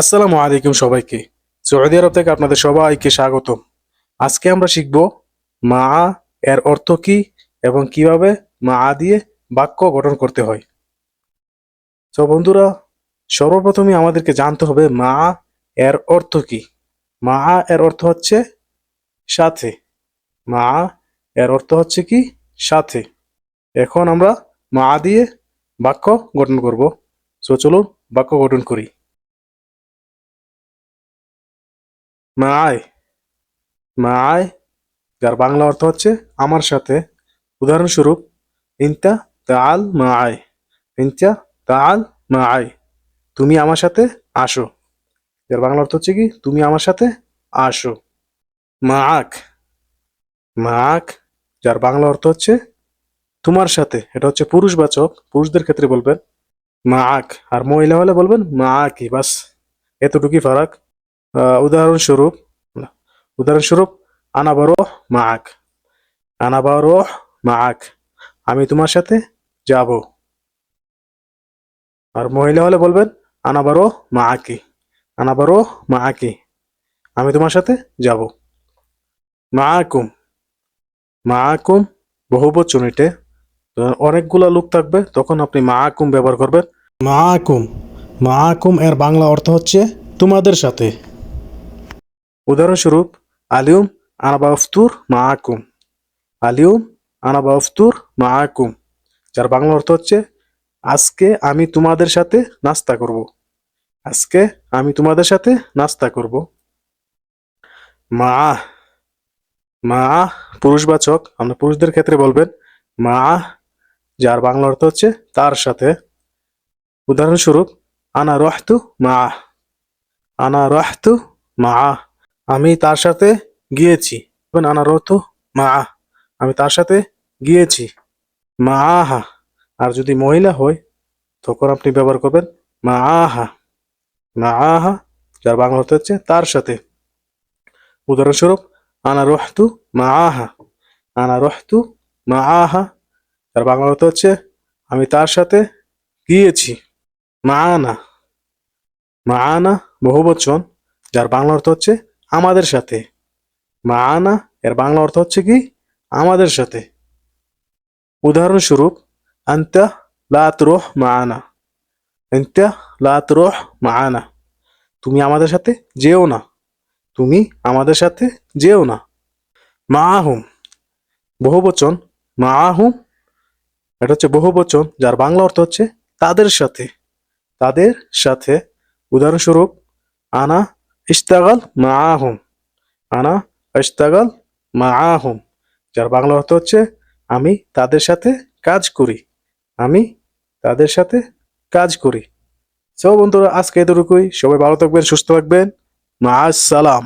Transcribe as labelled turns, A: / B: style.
A: আসসালামু আলাইকুম সবাইকে। সৌদি আরব থেকে আপনাদের সবাইকে স্বাগতম। আজকে আমরা শিখব মা এর অর্থ কি এবং কীভাবে মা দিয়ে বাক্য গঠন করতে হয়। তো বন্ধুরা, সর্বপ্রথমে আমাদেরকে জানতে হবে মা এর অর্থ কি। মা এর অর্থ হচ্ছে সাথে। মা এর অর্থ হচ্ছে কি? সাথে। এখন আমরা মা দিয়ে বাক্য গঠন করব। সো চলুন বাক্য গঠন করি। মায় মায় যার বাংলা অর্থ হচ্ছে আমার সাথে। উদাহরণস্বরূপ, ইনতা তাল মায় ইনতা তাল মায় তুমি আমার সাথে আসো। যার বাংলা অর্থ হচ্ছে কি? তুমি আমার সাথে আসো। মাক মাক যার বাংলা অর্থ হচ্ছে তোমার সাথে। এটা হচ্ছে পুরুষবাচক, পুরুষদের ক্ষেত্রে বলবেন মাক আর মহিলা হলে বলবেন মাকি বাস। এতটুকুই ফারাক। উদাহরণস্বরূপ উদাহরণস্বরূপ, আনা বড় মাক আনা বড় মাক আমি তোমার সাথে যাব। আর মহিলা হলে বলবেন, আনা বড় মাকি আনা বড় মাকি আমি তোমার সাথে যাব। মাকুম মাকুম বহু বচন এটে যখন অনেকগুলা লোক থাকবে, তখন আপনি মাকুম ব্যবহার করবেন। মাকুম মাকুম এর বাংলা অর্থ হচ্ছে, তোমাদের সাথে। উদাহরণস্বরূপ আলিউম আনা বাফতুর মাকুম আলিউম আনা বাফতুর মাকুম যার বাংলা অর্থ হচ্ছে, আজকে আমি তোমাদের সাথে নাস্তা করব। আজকে আমি তোমাদের সাথে নাস্তা করব। মা মা পুরুষবাচক, আমরা পুরুষদের ক্ষেত্রে বলবেন মা যার বাংলা অর্থ হচ্ছে, তার সাথে। উদাহরণস্বরূপ, আনা রহতু মা আনা রহতু মা আমি তার সাথে গিয়েছি। বলবেন, আনা রহতু মা আমি তার সাথে গিয়েছি। মা আহা আর যদি মহিলা হয় তখন আপনি ব্যবহার করবেন মা আহা। মা আহা যার বাংলা অর্থ হচ্ছে তার সাথে। উদাহরণস্বরূপ আনা রহতু মা আহা। আনা রহতু মা আহা। যার বাংলা অর্থ হচ্ছে আমি তার সাথে গিয়েছি। মা আনা। মা আনা বহু বচন যার বাংলা অর্থ হচ্ছে আমাদের সাথে। মা আনা, এর বাংলা অর্থ হচ্ছে কি? আমাদের সাথে। উদাহরণস্বরূপ, আন্তা লা তুরুহ মাআনা আন্তা লা তুরুহ মাআনা তুমি আমাদের সাথে যেও না। তুমি আমাদের সাথে যেও না। মাআহুম। বহুবচন, মাআহুম। এটা হচ্ছে বহুবচন, যার বাংলা অর্থ হচ্ছে তাদের সাথে। তাদের সাথে। উদাহরণস্বরূপ, আনা ইস্তাগাল মাআহুম আনা ইস্তাগল মা আহম যার বাংলা অর্থ হচ্ছে, আমি তাদের সাথে কাজ করি। আমি তাদের সাথে কাজ করি। সব বন্ধুরা, আজকে এতটুকুই। সবাই ভালো থাকবেন, সুস্থ থাকবেন। মা সালাম